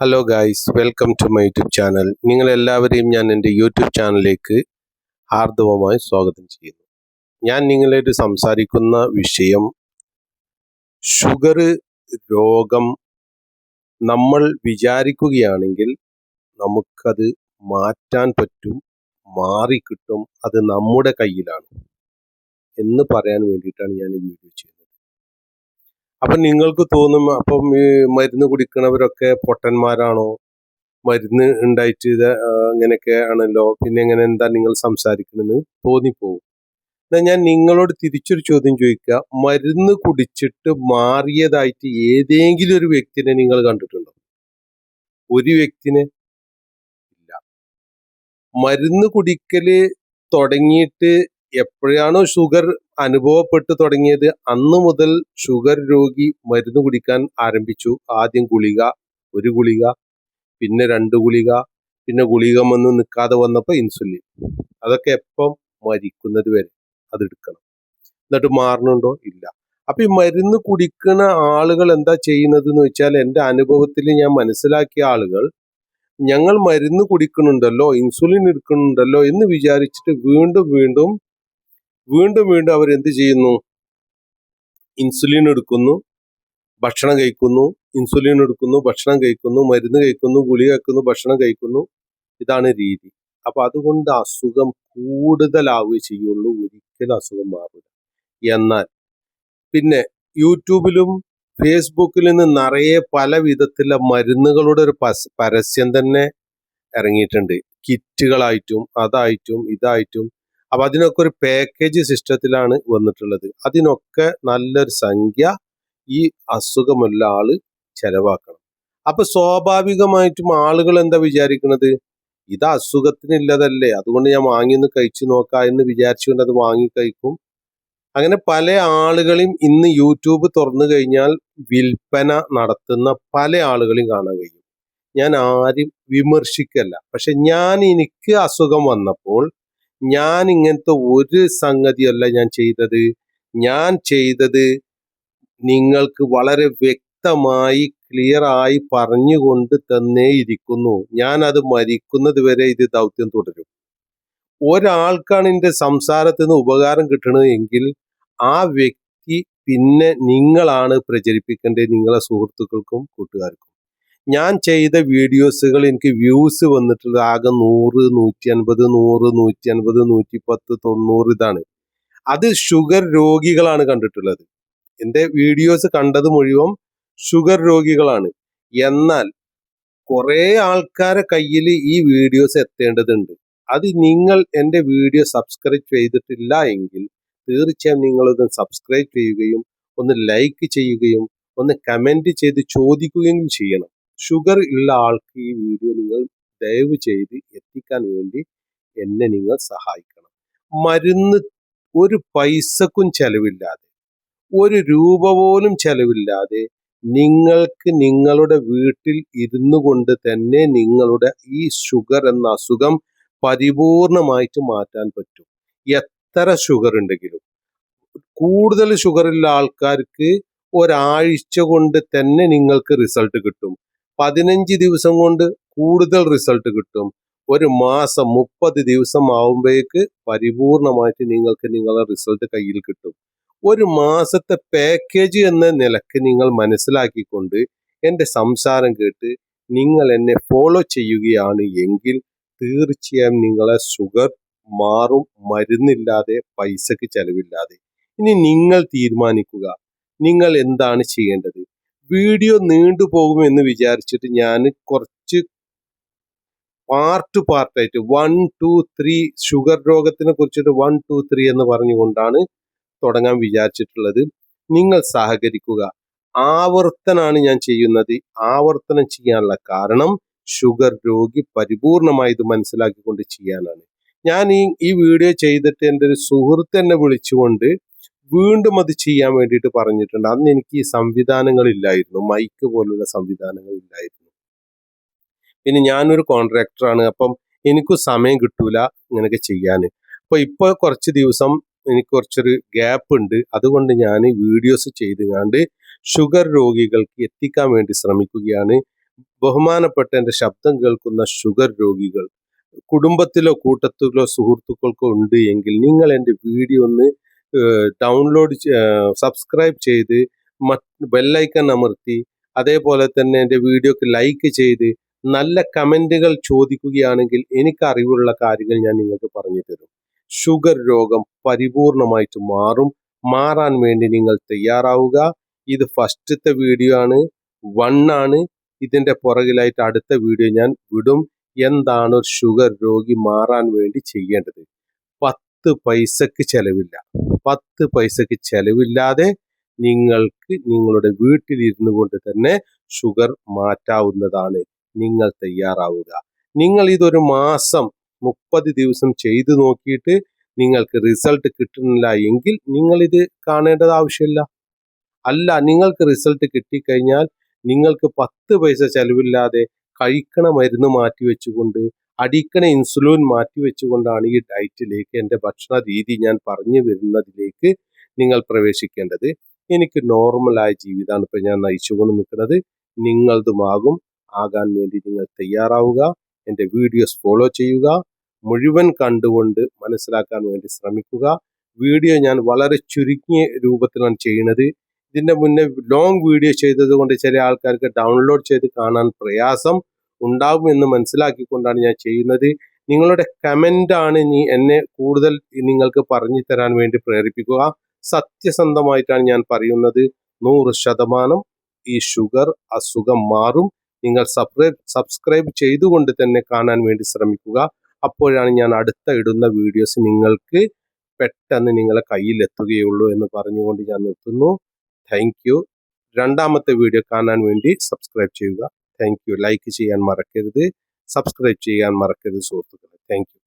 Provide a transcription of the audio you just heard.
Hello guys welcome to my YouTube channel നിങ്ങൾ എല്ലാവരെയും ഞാൻ എന്റെ യൂട്യൂബ് ചാനലിലേക്ക് ആർദവമായി സ്വാഗതം ചെയ്യുന്നു. ഞാൻ നിങ്ങളായിട്ട് സംസാരിക്കുന്ന വിഷയം ഷുഗർ രോഗം നമ്മൾ വിചാരിക്കുകയാണെങ്കിൽ നമുക്കത് മാറ്റാൻ പറ്റും മാറിക്കിട്ടും അത് നമ്മുടെ കയ്യിലാണ് എന്ന് പറയാൻ വേണ്ടിയിട്ടാണ് ഞാൻ ഈ വീഡിയോ ചെയ്യുന്നത്. അപ്പം നിങ്ങൾക്ക് തോന്നും അപ്പം ഈ മരുന്ന് കുടിക്കണവരൊക്കെ പൊട്ടന്മാരാണോ? മരുന്ന് ഉണ്ടായിട്ട് ഇത് ഇങ്ങനെയൊക്കെ ആണല്ലോ. പിന്നെ എങ്ങനെ എന്താ നിങ്ങൾ സംസാരിക്കണമെന്ന് തോന്നിപ്പോകും എന്നാൽ ഞാൻ നിങ്ങളോട് തിരിച്ചൊരു ചോദ്യം ചോദിക്കുക മരുന്ന് കുടിച്ചിട്ട് മാറിയതായിട്ട് ഏതെങ്കിലും ഒരു വ്യക്തിനെ നിങ്ങൾ കണ്ടിട്ടുണ്ടോ? ഒരു വ്യക്തിനെ ഇല്ല. മരുന്ന് കുടിക്കൽ തുടങ്ങിയിട്ട് എപ്പോഴാണോ ഷുഗർ അനുഭവപ്പെട്ടു തുടങ്ങിയത് അന്ന് മുതൽ ഷുഗർ രോഗി മരുന്ന് കുടിക്കാൻ ആരംഭിച്ചു. ആദ്യം ഗുളിക ഒരു ഗുളിക പിന്നെ രണ്ട് ഗുളിക പിന്നെ ഗുളിക വന്ന് നിൽക്കാതെ വന്നപ്പോൾ ഇൻസുലിൻ. അതൊക്കെ എപ്പം മരിക്കുന്നത് വരെ അത് എടുക്കണം. എന്നിട്ട് മാറണുണ്ടോ? ഇല്ല. അപ്പൊ ഈ മരുന്ന് കുടിക്കുന്ന ആളുകൾ എന്താ ചെയ്യുന്നത് എന്ന് വെച്ചാൽ എന്റെ അനുഭവത്തിൽ ഞാൻ മനസ്സിലാക്കിയ ആളുകൾ ഞങ്ങൾ മരുന്ന് കുടിക്കുന്നുണ്ടല്ലോ ഇൻസുലിൻ എടുക്കുന്നുണ്ടല്ലോ എന്ന് വിചാരിച്ചിട്ട് വീണ്ടും വീണ്ടും വീണ്ടും വീണ്ടും അവർ എന്ത് ചെയ്യുന്നു? ഇൻസുലിൻ എടുക്കുന്നു ഭക്ഷണം കഴിക്കുന്നു ഇൻസുലിൻ എടുക്കുന്നു ഭക്ഷണം കഴിക്കുന്നു മരുന്ന് കഴിക്കുന്നു ഗുളിക കഴിക്കുന്നു ഭക്ഷണം കഴിക്കുന്നു. ഇതാണ് രീതി. അപ്പൊ അതുകൊണ്ട് അസുഖം കൂടുതലാവുകയും ചെയ്യുള്ളൂ. ഒരിക്കലും അസുഖം മാറില്ല എന്നാൽ പിന്നെ യൂട്യൂബിലും ഫേസ്ബുക്കിൽ നിന്ന് നിറയെ പല വിധത്തിലുള്ള മരുന്നുകളുടെ ഒരു പരസ്യം തന്നെ ഇറങ്ങിയിട്ടുണ്ട്. കിറ്റുകളായിട്ടും അതായിട്ടും ഇതായിട്ടും. അപ്പൊ അതിനൊക്കെ ഒരു പാക്കേജ് സിസ്റ്റത്തിലാണ് വന്നിട്ടുള്ളത്. അതിനൊക്കെ നല്ലൊരു സംഖ്യ ഈ അസുഖമുള്ള ആൾ ചെലവാക്കണം. അപ്പൊ സ്വാഭാവികമായിട്ടും ആളുകൾ എന്താ വിചാരിക്കുന്നത്? ഇത് ഇല്ലതല്ലേ അതുകൊണ്ട് ഞാൻ വാങ്ങി ഒന്ന് കഴിച്ചു നോക്കാം എന്ന് വിചാരിച്ചുകൊണ്ട് അത് വാങ്ങി കഴിക്കും. അങ്ങനെ പല ആളുകളെയും ഇന്ന് യൂട്യൂബ് തുറന്നു കഴിഞ്ഞാൽ വിൽപ്പന നടത്തുന്ന പല ആളുകളെയും കാണാൻ കഴിയും. ഞാൻ ആരും വിമർശിക്കല്ല. പക്ഷെ ഞാൻ എനിക്ക് അസുഖം വന്നപ്പോൾ ഞാൻ ഇങ്ങനത്തെ ഒരു സംഗതിയല്ല ഞാൻ ചെയ്തത്. ഞാൻ ചെയ്തത് നിങ്ങൾക്ക് വളരെ വ്യക്തമായി ക്ലിയർ ആയി പറഞ്ഞുകൊണ്ട് തന്നേ ഇരിക്കുന്നു. ഞാൻ അത് മരിക്കുന്നത് വരെ ഇത് ദൗത്യം തുടരും. ഒരാൾക്കാണ് എന്റെ സംസാരത്തിൽ നിന്ന് ഉപകാരം കിട്ടണത് എങ്കിൽ ആ വ്യക്തി പിന്നെ നിങ്ങളാണ് പ്രചരിപ്പിക്കേണ്ടത് നിങ്ങളെ സുഹൃത്തുക്കൾക്കും കൂട്ടുകാർക്കും. ഞാൻ ചെയ്ത വീഡിയോസുകൾ എനിക്ക് വ്യൂസ് വന്നിട്ടുള്ളത് ആകെ നൂറ് നൂറ്റി അൻപത് നൂറ് നൂറ്റി അൻപത് നൂറ്റി പത്ത് തൊണ്ണൂറ് ഇതാണ്. അത് ഷുഗർ രോഗികളാണ് കണ്ടിട്ടുള്ളത്. എന്റെ വീഡിയോസ് കണ്ടത് മുഴുവൻ ഷുഗർ രോഗികളാണ്. എന്നാൽ കുറേ ആൾക്കാരെ കയ്യിൽ ഈ വീഡിയോസ് എത്തേണ്ടതുണ്ട്. അത് നിങ്ങൾ എന്റെ വീഡിയോ സബ്സ്ക്രൈബ് ചെയ്തിട്ടില്ല എങ്കിൽ തീർച്ചയായും നിങ്ങളൊന്ന് സബ്സ്ക്രൈബ് ചെയ്യുകയും ഒന്ന് ലൈക്ക് ചെയ്യുകയും ഒന്ന് കമന്റ് ചെയ്ത് ചോദിക്കുകയും ചെയ്യണം. ഷുഗർ ഉള്ള ആൾക്ക് ഈ വീഡിയോ നിങ്ങൾ ദയവ് ചെയ്ത് എത്തിക്കാൻ വേണ്ടി എന്നെ നിങ്ങൾ സഹായിക്കണം. മരുന്ന് ഒരു പൈസക്കും ചെലവില്ലാതെ ഒരു രൂപ പോലും ചെലവില്ലാതെ നിങ്ങൾക്ക് നിങ്ങളുടെ വീട്ടിൽ ഇരുന്നു കൊണ്ട് തന്നെ നിങ്ങളുടെ ഈ ഷുഗർ എന്ന അസുഖം പരിപൂർണമായിട്ട് മാറ്റാൻ പറ്റും. എത്ര ഷുഗർ ഉണ്ടെങ്കിലും. കൂടുതൽ ഷുഗർ ഉള്ള ആൾക്കാർക്ക് ഒരാഴ്ച കൊണ്ട് തന്നെ നിങ്ങൾക്ക് റിസൾട്ട് കിട്ടും. പതിനഞ്ച് ദിവസം കൊണ്ട് കൂടുതൽ റിസൾട്ട് കിട്ടും. ഒരു മാസം മുപ്പത് ദിവസം ആവുമ്പോഴേക്ക് പരിപൂർണമായിട്ട് നിങ്ങൾക്ക് നിങ്ങളുടെ റിസൾട്ട് കയ്യിൽ കിട്ടും. ഒരു മാസത്തെ പാക്കേജ് എന്ന നിലയ്ക്ക് നിങ്ങൾ മനസ്സിലാക്കിക്കൊണ്ട് എന്റെ സംസാരം കേട്ട് നിങ്ങൾ എന്നെ ഫോളോ ചെയ്യുകയാണ് എങ്കിൽ തീർച്ചയായും നിങ്ങളെ ഷുഗർ മാറും മരുന്നില്ലാതെ പൈസക്ക് ചെലവില്ലാതെ. ഇനി നിങ്ങൾ തീരുമാനിക്കുക. നിങ്ങൾ എന്താണ് ചെയ്യേണ്ടത്? വീഡിയോ നീണ്ടുപോകുമെന്ന് വിചാരിച്ചിട്ട് ഞാൻ കുറച്ച് പാർട്ട് പാർട്ടായിട്ട് വൺ ടു ത്രീ ഷുഗർ രോഗത്തിനെ കുറിച്ചിട്ട് വൺ ടു ത്രീ എന്ന് പറഞ്ഞുകൊണ്ടാണ് തുടങ്ങാൻ വിചാരിച്ചിട്ടുള്ളത്. നിങ്ങൾ സഹകരിക്കുക. ആവർത്തനാണ് ഞാൻ ചെയ്യുന്നത്. ആവർത്തനം ചെയ്യാനുള്ള കാരണം ഷുഗർ രോഗി പരിപൂർണമായി ഇത് മനസ്സിലാക്കിക്കൊണ്ട് ചെയ്യാനാണ്. ഞാൻ ഈ ഈ വീഡിയോ ചെയ്തിട്ട് എന്റെ ഒരു സുഹൃത്ത് എന്നെ വിളിച്ചുകൊണ്ട് വീണ്ടും അത് ചെയ്യാൻ വേണ്ടിയിട്ട് പറഞ്ഞിട്ടുണ്ട്. അന്ന് എനിക്ക് സംവിധാനങ്ങളില്ലായിരുന്നു. മൈക്ക് പോലുള്ള സംവിധാനങ്ങൾ ഇല്ലായിരുന്നു പിന്നെ ഞാനൊരു കോൺട്രാക്ടറാണ്. അപ്പം എനിക്ക് സമയം കിട്ടൂല ഇങ്ങനെയൊക്കെ ചെയ്യാൻ അപ്പൊ ഇപ്പൊ കുറച്ച് ദിവസം എനിക്ക് കുറച്ചൊരു ഗ്യാപ്പ് ഉണ്ട്. അതുകൊണ്ട് ഞാൻ വീഡിയോസ് ചെയ്തുകൊണ്ട് ഷുഗർ രോഗികൾക്ക് എത്തിക്കാൻ വേണ്ടി ശ്രമിക്കുകയാണ്. ബഹുമാനപ്പെട്ട എന്റെ ശബ്ദം കേൾക്കുന്ന ഷുഗർ രോഗികൾ കുടുംബത്തിലോ കൂട്ടത്തിലോ സുഹൃത്തുക്കൾക്കോ ഉണ്ട് എങ്കിൽ നിങ്ങൾ എന്റെ വീഡിയോ ഒന്ന് ഡൗൺലോഡ് സബ്സ്ക്രൈബ് ചെയ്ത് ബെല്ലൈക്കൺ അമർത്തി അതേപോലെ തന്നെ എന്റെ വീഡിയോക്ക് ലൈക്ക് ചെയ്ത് നല്ല കമന്റുകൾ ചോദിക്കുകയാണെങ്കിൽ എനിക്ക് അറിവുള്ള കാര്യങ്ങൾ ഞാൻ നിങ്ങൾക്ക് പറഞ്ഞു തരും. ഷുഗർ രോഗം പരിപൂർണമായിട്ട് മാറും. മാറാൻ വേണ്ടി നിങ്ങൾ തയ്യാറാവുക. ഇത് ഫസ്റ്റത്തെ വീഡിയോ ആണ്. വൺ ആണ്. ഇതിന്റെ പുറകിലായിട്ട് അടുത്ത വീഡിയോ ഞാൻ വിടും. എന്താണ് ഒരു ഷുഗർ രോഗി മാറാൻ വേണ്ടി ചെയ്യേണ്ടത്? പത്ത് പൈസക്ക് ചെലവില്ല. പത്ത് പൈസക്ക് ചെലവില്ലാതെ നിങ്ങൾക്ക് നിങ്ങളുടെ വീട്ടിലിരുന്നു കൊണ്ട് തന്നെ ഷുഗർ മാറ്റാവുന്നതാണ്. നിങ്ങൾ തയ്യാറാവുക. നിങ്ങൾ ഇതൊരു മാസം മുപ്പത് ദിവസം ചെയ്തു നോക്കിയിട്ട് നിങ്ങൾക്ക് റിസൾട്ട് കിട്ടുന്നില്ല എങ്കിൽ നിങ്ങൾ ഇത് കാണേണ്ടത് ആവശ്യമില്ല. അല്ല നിങ്ങൾക്ക് റിസൾട്ട് കിട്ടിക്കഴിഞ്ഞാൽ നിങ്ങൾക്ക് പത്ത് പൈസ ചെലവില്ലാതെ കഴിക്കണ മരുന്ന് മാറ്റി വെച്ചുകൊണ്ട് അടിക്കണ ഇൻസുലിൻ മാറ്റി വെച്ചുകൊണ്ടാണ് ഈ ഡയറ്റിലേക്ക് എന്റെ ഭക്ഷണ രീതി ഞാൻ പറഞ്ഞു വരുന്നതിലേക്ക് നിങ്ങൾ പ്രവേശിക്കേണ്ടത്. എനിക്ക് നോർമലായ ജീവിതമാണ് ഇപ്പം ഞാൻ നയിച്ചുകൊണ്ട് നിൽക്കുന്നത്. നിങ്ങളതുമാകും ആകാൻ വേണ്ടി നിങ്ങൾ തയ്യാറാവുക. എന്റെ വീഡിയോസ് ഫോളോ ചെയ്യുക. മുഴുവൻ കണ്ടുകൊണ്ട് മനസ്സിലാക്കാൻ വേണ്ടി ശ്രമിക്കുക. വീഡിയോ ഞാൻ വളരെ ചുരുങ്ങിയ രൂപത്തിലാണ് ചെയ്യുന്നത്. ഇതിന്റെ മുന്നേ ലോങ് വീഡിയോ ചെയ്തത് കൊണ്ട് ചില ആൾക്കാർക്ക് ഡൗൺലോഡ് ചെയ്ത് കാണാൻ പ്രയാസം. ഉണ്ടാകുമെന്ന് മനസ്സിലാക്കിക്കൊണ്ടാണ് ഞാൻ ചെയ്യുന്നത്. നിങ്ങളുടെ കമന്റാണ് നീ എന്നെ കൂടുതൽ നിങ്ങൾക്ക് പറഞ്ഞു തരാൻ വേണ്ടി പ്രേരിപ്പിക്കുക. സത്യസന്ധമായിട്ടാണ് ഞാൻ പറയുന്നത്. നൂറ് ശതമാനം ഈ ഷുഗർ അസുഖം മാറും. നിങ്ങൾ സബ്സ്ക്രൈബ് സബ്സ്ക്രൈബ് ചെയ്തുകൊണ്ട് തന്നെ കാണാൻ വേണ്ടി ശ്രമിക്കുക. അപ്പോഴാണ് ഞാൻ അടുത്ത ഇടുന്ന വീഡിയോസ് നിങ്ങൾക്ക് പെട്ടെന്ന് നിങ്ങളെ കയ്യിൽ എത്തുകയുള്ളൂ എന്ന് പറഞ്ഞുകൊണ്ട് ഞാൻ നിർത്തുന്നു. താങ്ക് രണ്ടാമത്തെ വീഡിയോ കാണാൻ വേണ്ടി സബ്സ്ക്രൈബ് ചെയ്യുക. Thank you. ലൈക്ക് ചെയ്യാൻ മറക്കരുത്. സബ്സ്ക്രൈബ് ചെയ്യാൻ മറക്കരുത് സുഹൃത്തുക്കളെ. Thank you.